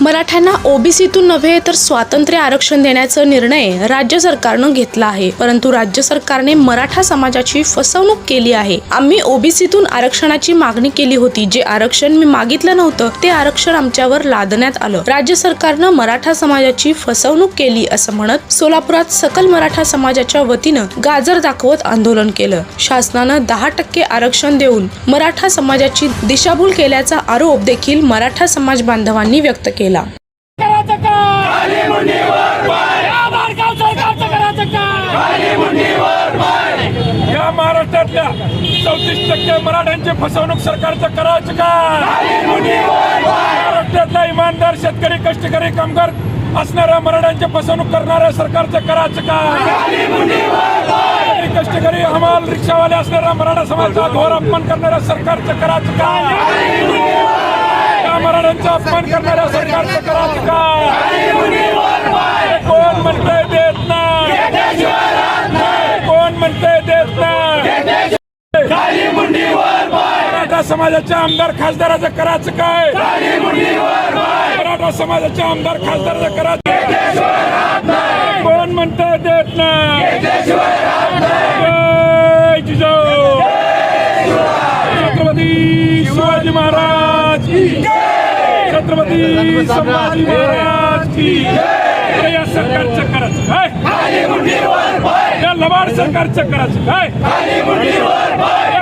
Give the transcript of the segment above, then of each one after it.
मराठ्यांना ओबीसीतून नव्हे तर स्वातंत्र्य आरक्षण देण्याचा निर्णय राज्य सरकारनं घेतला आहे. परंतु राज्य सरकारने मराठा समाजाची फसवणूक केली आहे. आम्ही ओबीसीतून आरक्षणाची मागणी केली होती. जे आरक्षण मी मागितलं नव्हतं ते आरक्षण आमच्यावर लादण्यात आलं. राज्य सरकारनं मराठा समाजाची फसवणूक केली असं म्हणत सोलापुरात सकल मराठा समाजाच्या वतीनं गाजर दाखवत आंदोलन केलं. शासनानं दहा टक्के आरक्षण देऊन मराठा समाजाची दिशाभूल केल्याचा आरोप देखील मराठा समाज बांधवांनी व्यक्त केला. केला. या महाराष्ट्रातल्या चौतीस टक्के मराठ्यांची फसवणूक सरकारचं करायचं का? महाराष्ट्रातला इमानदार शेतकरी कष्टकरी कामगार असणाऱ्या मराठ्यांची फसवणूक करणाऱ्या सरकारचं करायचं का? कष्टकरी हमाल रिक्षावाले असणाऱ्या मराठा समाजाचा घोर अपमान करणाऱ्या सरकारचं करायचं का? या अपमान करणाऱ्या सरकारचं करायचं काय कोण म्हणतंय देत नाही. कोण म्हणतंय देत नाही. मराठा समाजाच्या आमदार खासदाराचं कराच काय? मराठा समाजाच्या आमदार खासदाराचं कराच कोण म्हणतंय देत नाही जय जिजाऊ छत्रपती शिवाजी महाराज की महाराज की तर या सरकारचं करायचं काय या लबाड सरकारचं करायचं. काय?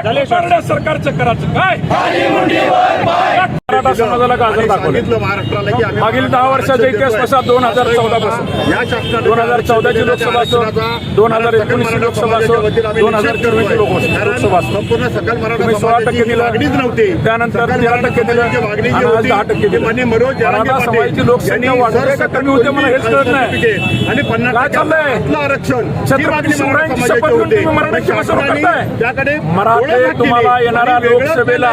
या कोसरड्या सरकारचं करायचं काय? मराठा समाजाला गाजर दाखवलं. मागील दहा वर्षाचा इतिहास कसा दोन हजार चौदा पासून. दोन हजार चौदाची लोकसभा असो दोन हजार एकोणीसची लोकसभा असो दोन हजार चोवीसची लोकसभा असो. तुम्ही सोळा टक्के दिलं त्यानंतर तेरा टक्के दिलं आज दहा टक्के दिलं. मराठा समाजाची लोकसंख्या वाढते का कमी होते मला हेच कळत नाही? आणि पन्नास काय चाललंय? आरक्षण. छत्रपती मराठा शिवरायांची शपथ घेऊन. तुम्ही करताय. मराठे तुम्हाला येणाऱ्या वेगळंच लोकसभेला.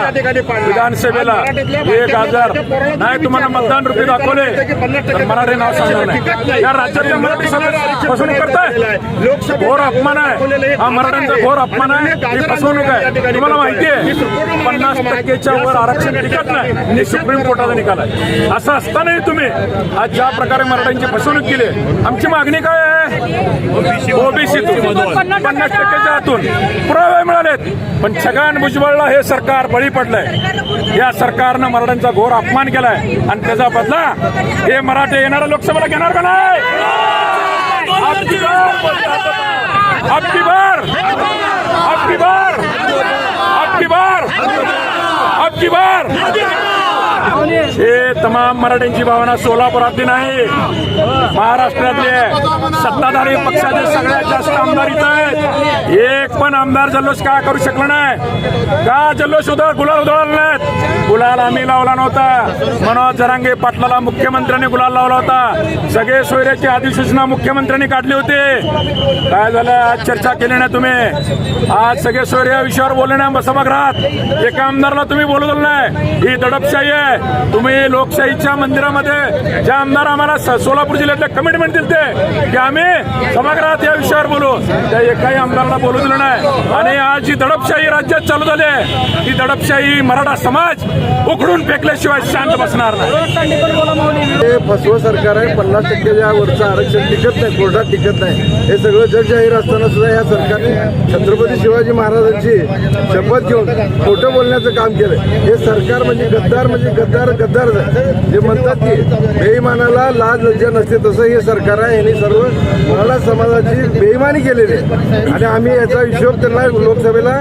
विधानसभेला हे पोराला तुम्ही नाही तुम्हाला. मतदान रुपये दाखवले. तर मराठे नाव सांगणार नाही. या राज्यातल्या मराठी फसवणूक करताय. घोर अपमान आहे. हा मराठ्यांचा घोर अपमान आहे. ही फसवणूक आहे. तुम्हाला माहिती आहे पन्नास टक्केच्या वर आरक्षण टिकत नाही. सुप्रीम कोर्टाचा निकाल आहे. असं असतानाही तुम्ही आज ज्या प्रकारे मराठ्यांची फसवणूक केली आमची मागणी काय आहे? ओबीसी पन्नास टक्क्याच्या आतून. पुरावे मिळालेत पण छगन भुजबळला हे सरकार बळी पडलंय. या सरकारनं मराठ्यांचा घोर अपमान केलाय. आणि त्याचा बदला हे मराठे येणाऱ्या लोकसभेला घेणार का नाही? आपकी बार आपकी बार. हे तमाम मराठ्यांची भावना सोलापुरातली नाही महाराष्ट्रातले सत्ताधारी पक्षाचे सगळ्यात जास्त आमदार इथं आहेत. एक पण आमदार जल्लोष का करू शकला नाही? का जल्लोष उधळ गुलाल उधळला नाहीत. गुलाल आम्ही लावला नव्हता. मनोज जरांगे पाटलाला मुख्यमंत्र्यांनी गुलाल लावला होता. सगळे सोयऱ्याची अधिसूचना मुख्यमंत्र्यांनी काढली होती. काय झालं? आज चर्चा केली नाही तुम्ही? आज सगळे सोयरे या विषयावर बोलले नाही बसभागृहात? एका आमदारला तुम्ही बोलू दिलं नाही. ही दडपशाही आहे. तुम्ही लोकशाहीच्या मंदिरामध्ये ज्या आमदार आम्हाला स- सोलापूर जिल्ह्यातले कमिटमेंट दिलते की आम्ही सभागृहात या विषयावर बोलू. त्या एकाही आमदाराला बोलू दिलं नाही. आणि आज जी दडपशाही राज्यात चालू झाली आहे ती दडपशाही मराठा समाज उखडून फेकल्याशिवाय शांत बसणार नाही. हे फसवं सरकार आहे पन्नास टक्क्याच्या वरचं आरक्षण टिकत नाही कोर्टात टिकत नाही. हे सगळं जग जाहीर असताना सुद्धा या सरकारने छत्रपती शिवाजी महाराजांची शपथ घेऊन खोटं बोलण्याचं काम केलं हे सरकार म्हणजे गद्दार म्हणजे गद्दार गद्दार जे म्हणतात की बेईमानाला लाज लज्जा नसते तसं हे सरकार आहे. यांनी सर्व मराठा समाजाची बेईमानी केलेली आहे. आणि आम्ही याचा हिशोब त्यांना लोकसभेला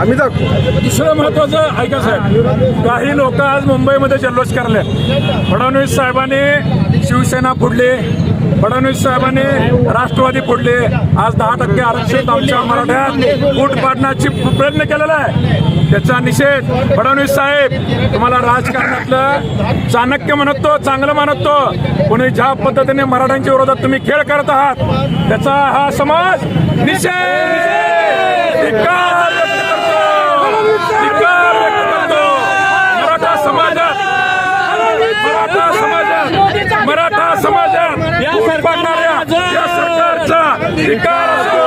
आम्ही दाखवू. दुसरं महत्वाचं ऐका साहेब? काही लोक आज मुंबईमध्ये जल्लोष करले फडणवीस साहेबांनी शिवसेना फोडली फडणवीस साहेबांनी राष्ट्रवादी फोडले आज दहा टक्के आरक्षित आमच्या मराठ्यात फूट पाडण्याची प्रयत्न केलेला आहे. त्याचा निषेध फडणवीस साहेब तुम्हाला राजकारणातलं चाणक्य म्हणतो चांगलं म्हणतो. कोणी ज्या पद्धतीने मराठ्यांच्या विरोधात तुम्ही खेळ करत आहात त्याचा हा समाज निषेध धिक्कार व्यक्त करतो. धिक्कार व्यक्त करतो. मराठा समाजात मराठा समाजात मराठा समाजात फूट पाडणाऱ्या या सरकारचा धिक्कार असतो